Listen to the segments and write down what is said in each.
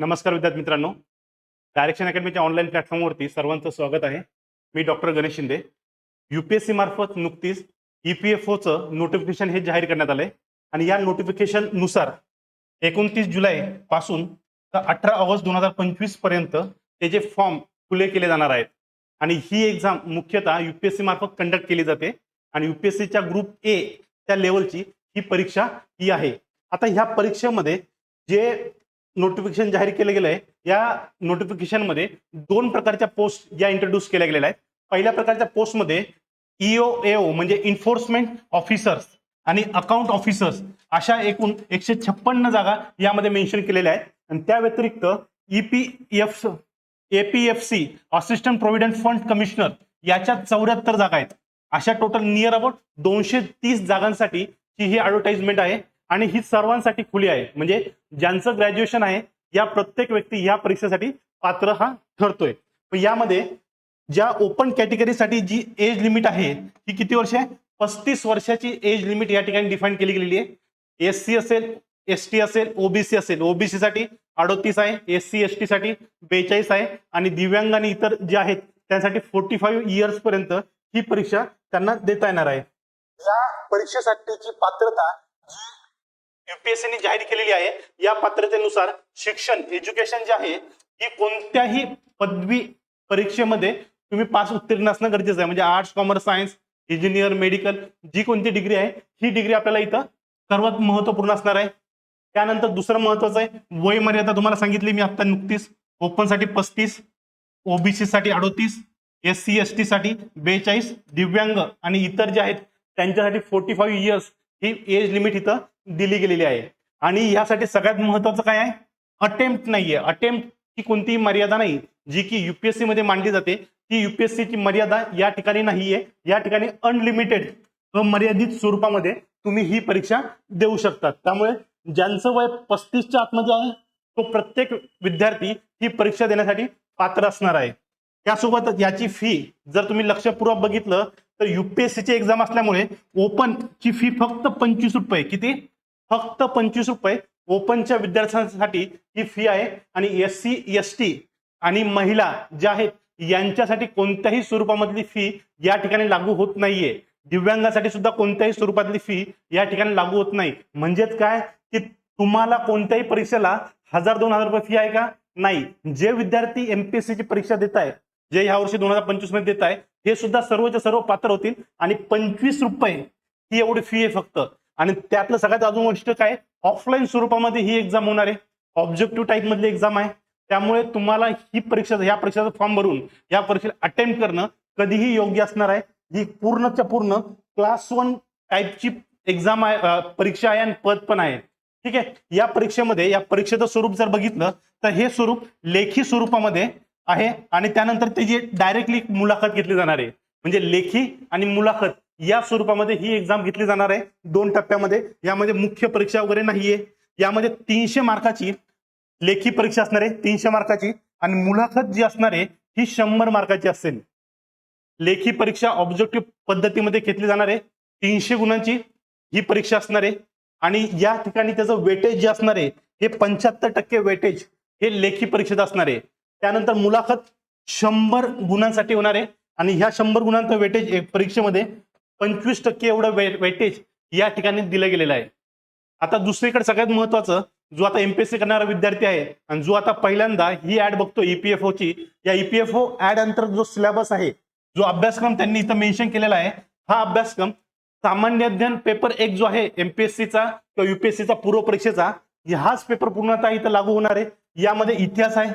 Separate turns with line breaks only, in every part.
नमस्कार विद्यार्थी मित्रांनो. डायरेक्शन अकॅडमीच्या ऑनलाईन प्लॅटफॉर्मवरती सर्वांचं स्वागत आहे. मी डॉक्टर गणेश शिंदे. युपीएससी मार्फत नुकतीच ई पी एफ ओचं नोटिफिकेशन हे जाहीर करण्यात आलंय. आणि या नोटिफिकेशननुसार एकोणतीस जुलै पासून तर अठरा ऑगस्ट दोन हजार पंचवीसपर्यंत जे फॉर्म खुले केले जाणार आहेत. आणि ही एक्झाम मुख्यतः युपीएससी मार्फत कंडक्ट केली जाते. आणि युपीएससीच्या ग्रुप ए त्या लेवलची ही परीक्षा ही आहे. आता ह्या परीक्षेमध्ये जे नोटिफिकेशन जाहीर केलं गेलं आहे या नोटिफिकेशनमध्ये दोन प्रकारच्या पोस्ट या इंट्रोड्यूस केल्या गेलेल्या आहेत. पहिल्या प्रकारच्या पोस्टमध्ये ईओ एओ म्हणजे इन्फोर्समेंट ऑफिसर्स आणि अकाउंट ऑफिसर्स अशा एकूण एकशे छप्पन्न जागा यामध्ये मेन्शन केलेल्या आहेत. आणि त्या व्यतिरिक्त EPF E P F APFC assistant provident fund commissioner याच्या चौऱ्याहत्तर जागा आहेत. अशा टोटल नियर अबाउट दोनशे तीस जागांसाठी ही ही ॲडव्हर्टाइजमेंट आहे. आणि ही सर्वांसाठी खुली आहे. म्हणजे ज्यांचं ग्रॅज्युएशन आहे या प्रत्येक व्यक्ती या परीक्षेसाठी पात्र हा ठरतोय. यामध्ये ज्या ओपन कॅटेगरीसाठी जी एज लिमिट आहे ती किती वर्ष आहे? पस्तीस वर्षाची एज लिमिट या ठिकाणी डिफाईन केली गेलेली आहे. एस सी असेल एस टी असेल ओबीसी असेल. ओबीसी साठी अडोतीस आहे एस सी एस टी साठी बेचाळीस आहे आणि दिव्यांग आणि इतर जे आहेत त्यांसाठी फोर्टी फाईव्ह इयर्स पर्यंत ही परीक्षा त्यांना देता येणार आहे. या परीक्षेसाठीची पात्रता युपीएससीने जाहीर केलेली आहे. या पात्रतेनुसार शिक्षण एज्युकेशन जे आहे ही कोणत्याही पदवी परीक्षेमध्ये तुम्ही पास उत्तीर्ण असणं गरजेचं आहे. म्हणजे arts commerce science engineer medical जी कोणती डिग्री आहे ही डिग्री आपल्याला इथं सर्वात महत्त्वपूर्ण असणार आहे. त्यानंतर दुसरं महत्वाचं आहे वय मर्यादा तुम्हाला सांगितली मी आता नुकतीच. ओपनसाठी पस्तीस ओबीसी साठी अडोतीस एस सी एस टी साठी बेचाळीस दिव्यांग आणि इतर जे आहेत त्यांच्यासाठी फोर्टी फाईव्ह इयर्स ही एज लिमिट इथं दिली गेलेली आहे. आणि यासाठी सगळ्यात महत्वाचं काय आहे? अटेम्प्ट नाहीये. अटेम्प्ट ही कोणतीही मर्यादा नाही. जी की युपीएससी मध्ये मांडली जाते. ती युपीएससीची मर्यादा या ठिकाणी नाहीये. या ठिकाणी अनलिमिटेड मर्यादित स्वरूपामध्ये तुम्ही ही परीक्षा देऊ शकतात. त्यामुळे ज्यांचं वय पस्तीसच्या आतमध्ये आहे तो प्रत्येक विद्यार्थी ही परीक्षा देण्यासाठी पात्र असणार आहे. त्यासोबतच याची फी जर तुम्ही लक्षपूर्वक बघितलं तर युपीएससीची एक्झाम असल्यामुळे ओपन ची फी फक्त पंचवीस रुपये. किती? फक्त पंचवीस रुपये ओपनच्या विद्यार्थ्यांसाठी ही फी आहे. आणि एस सी एस टी आणि महिला ज्या आहेत यांच्यासाठी कोणत्याही स्वरूपामधली फी या ठिकाणी लागू होत नाहीये. दिव्यांगासाठी सुद्धा कोणत्याही स्वरूपातली फी या ठिकाणी लागू होत नाही. म्हणजेच काय? की तुम्हाला कोणत्याही परीक्षेला हजार दोन हजार रुपये फी आहे का? नाही. जे विद्यार्थी एमपीएससी ची परीक्षा देत आहे जे ह्या वर्षी दोन हजार पंचवीसमध्ये देत आहे हे सुद्धा सर्वच्या सर्व पात्र होतील. आणि पंचवीस रुपये ही एवढी फी आहे फक्त. आणि त्यातलं सगळ्यात अजून गोष्ट काय? ऑफलाईन स्वरूपामध्ये ही एक्झाम होणार आहे. ऑब्जेक्टिव्ह टाईप मधली एक्झाम आहे. त्यामुळे तुम्हाला ही परीक्षा या परीक्षेचा फॉर्म भरून या परीक्षेला अटेम्प्ट करणं कधीही योग्य असणार आहे. ही पूर्णच्या पूर्ण क्लास वन टाईपची एक्झाम आहे परीक्षा आहे आणि पद पण आहे. ठीक आहे? या परीक्षेमध्ये या परीक्षेचं स्वरूप जर बघितलं तर हे स्वरूप लेखी स्वरूपामध्ये आहे आणि त्यानंतर त्याची डायरेक्टली मुलाखत घेतली जाणार आहे. म्हणजे लेखी आणि मुलाखत. या स्वरूपामध्ये ही एक्झाम घेतली जाणार आहे. दोन टप्प्यामध्ये. यामध्ये मुख्य परीक्षा वगैरे नाहीये. यामध्ये तीनशे मार्काची लेखी परीक्षा असणार आहे. तीनशे मार्काची. आणि मुलाखत जी असणार आहे ही शंभर मार्काची असेल. लेखी परीक्षा ऑब्जेक्टिव्ह पद्धतीमध्ये घेतली जाणार आहे. तीनशे गुणांची ही परीक्षा असणार आहे. आणि या ठिकाणी त्याचं वेटेज जे असणार आहे हे पंच्याहत्तर टक्के वेटेज हे लेखी परीक्षेत असणार आहे. त्यानंतर मुलाखत शंभर गुणांसाठी होणार आहे. आणि ह्या शंभर गुणांचं वेटेज परीक्षेमध्ये पंचवीस टक्के एवढं वे वेटेज या ठिकाणी दिलं गेलेलं आहे. आता दुसरीकडे सगळ्यात महत्वाचं जो आता एमपीएससी करणारा विद्यार्थी आहे आणि जो आता पहिल्यांदा ही ऍड बघतो E ईपीएफओ ची या ईपीएफओ ऍड अंतर्गत जो सिलेबस आहे जो अभ्यासक्रम त्यांनी इथं मेन्शन केलेला आहे हा अभ्यासक्रम सामान्य अध्ययन पेपर एक जो आहे एमपीएससीचा किंवा युपीएससीचा पूर्व परीक्षेचा हाच पेपर पूर्णतः इथं लागू होणार आहे. यामध्ये इतिहास आहे.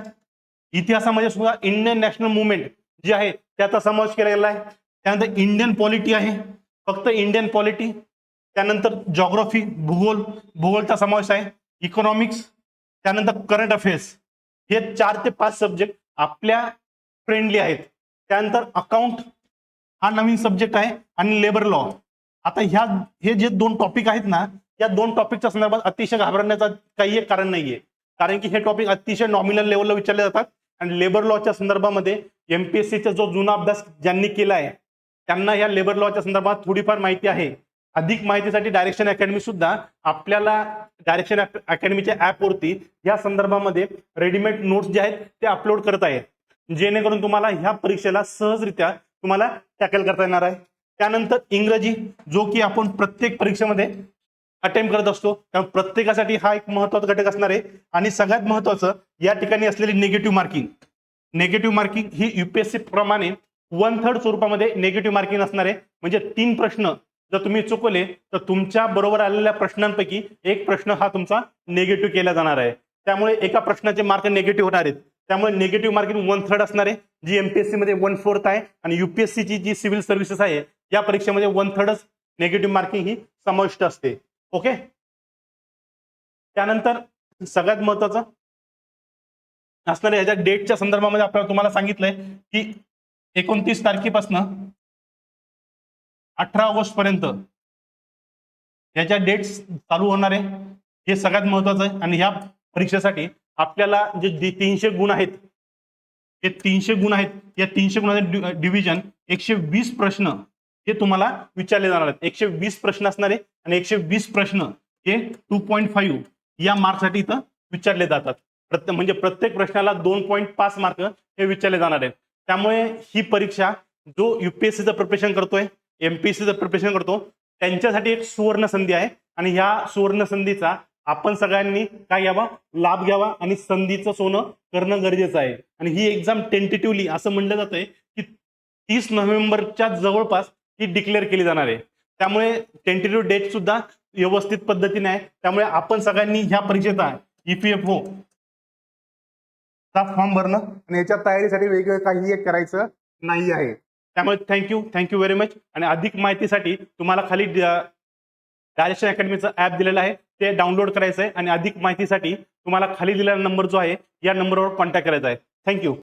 इतिहासामध्ये सुद्धा इंडियन नॅशनल मुवमेंट जे आहे त्याचा समावेश केला गेला आहे. त्यानंतर इंडियन पॉलिटी आहे. फक्त इंडियन पॉलिटी त्यानंतर जॉग्रफी भूगोल. भूगोलचा समावेश आहे. इकॉनॉमिक्स त्यानंतर करंट अफेअर्स हे चार ते पाच सब्जेक्ट आपल्या फ्रेंडली आहेत. त्यानंतर अकाउंट हा नवीन सब्जेक्ट आहे आणि लेबर लॉ आता ह्या हे जे दोन टॉपिक आहेत ना या दोन टॉपिकच्या संदर्भात अतिशय घाबरण्याचा काही एक कारण नाहीये. कारण की हे टॉपिक अतिशय नॉमिनल लेवलला विचारले जातात. आणि लेबर लॉच्या संदर्भामध्ये एमपीएससीचा जो जुना अभ्यास ज्यांनी केला आहे त्यांना या लेबर लॉच्या संदर्भात थोडीफार माहिती आहे. अधिक माहितीसाठी डायरेक्शन अकॅडमी सुद्धा आपल्याला डायरेक्शन अकॅडमीच्या ॲपवरती या संदर्भामध्ये रेडीमेड नोट्स जे आहेत ते अपलोड करत आहेत. जेणेकरून तुम्हाला ह्या परीक्षेला सहजरित्या तुम्हाला टॅकल करता येणार आहे. त्यानंतर इंग्रजी जो की आपण प्रत्येक परीक्षेमध्ये अटेम्प्ट करत असतो. त्यामुळे प्रत्येकासाठी हा एक महत्त्वाचा घटक असणार आहे. आणि सगळ्यात महत्वाचं या ठिकाणी असलेली निगेटिव्ह मार्किंग निगेटिव्ह मार्किंग ही युपीएससी प्रमाणे वन थर्ड स्वरूपामध्ये निगेटिव्ह मार्किंग असणार आहे. म्हणजे तीन प्रश्न जर तुम्ही चुकवले तर तुमच्या बरोबर आलेल्या प्रश्नांपैकी एक प्रश्न हा तुमचा निगेटिव्ह केला जाणार आहे. त्यामुळे एका प्रश्नाचे मार्क निगेटिव्ह होणार आहेत. त्यामुळे निगेटिव्ह मार्किंग वन थर्ड असणार आहे. जी एमपीएससी मध्ये वन फोर्थ आहे आणि युपीएससीची जी सिव्हिल सर्व्हिसेस आहे या परीक्षेमध्ये वन थर्डच निगेटिव्ह मार्किंग ही समाविष्ट असते. ओके त्यानंतर सगळ्यात महत्वाचं असणाऱ्या ह्याच्या डेटच्या संदर्भामध्ये आपल्याला तुम्हाला सांगितलंय की एकोणतीस तारखेपासून अठरा ऑगस्ट पर्यंत याच्या डेट्स चालू होणार आहे. हे सगळ्यात महत्वाचं आहे. आणि ह्या परीक्षेसाठी आपल्याला जे तीनशे गुण आहेत हे तीनशे गुण आहेत. या तीनशे गुणाचे डिव्हिजन एकशे वीस प्रश्न हे तुम्हाला विचारले जाणार आहेत. एकशे वीस प्रश्न असणारे आणि एकशे वीस प्रश्न हे टू पॉईंट फाईव्ह या मार्कसाठी इथं विचारले जातात. प्रत्येक म्हणजे प्रत्येक प्रश्नाला दोन पॉईंट पाच मार्क हे विचारले जाणार आहेत. त्यामुळे ही परीक्षा जो युपीएससीचं प्रिपरेशन करतोय एमपीएससीचं प्रिपरेशन करतो त्यांच्यासाठी एक सुवर्ण संधी आहे. आणि ह्या सुवर्ण संधीचा आपण सगळ्यांनी काय घ्यावा? लाभ घ्यावा आणि संधीचं सोनं करणं गरजेचं आहे. आणि ही एक्झाम टेंटेटिव्हली असं म्हणलं जातंय की तीस नोव्हेंबरच्या जवळपास ही डिक्लेअर केली जाणार आहे. त्यामुळे टेंटेटिव्ह डेट सुद्धा व्यवस्थित पद्धतीने आहे. त्यामुळे आपण सगळ्यांनी ह्या परीक्षेचा ईपीएफओ चा फॉर्म भरणं आणि याच्या तयारीसाठी वेगळं काही एक करायचं नाही आहे. त्यामुळे थँक्यू थँक्यू व्हेरी मच आणि अधिक माहितीसाठी तुम्हाला खाली डायरेक्शन अकॅडमीचं ॲप दिलेलं आहे. ते डाउनलोड करायचं आहे आणि अधिक माहितीसाठी तुम्हाला खाली दिलेला नंबर जो आहे या नंबरवर कॉन्टॅक्ट करायचा आहे. थँक्यू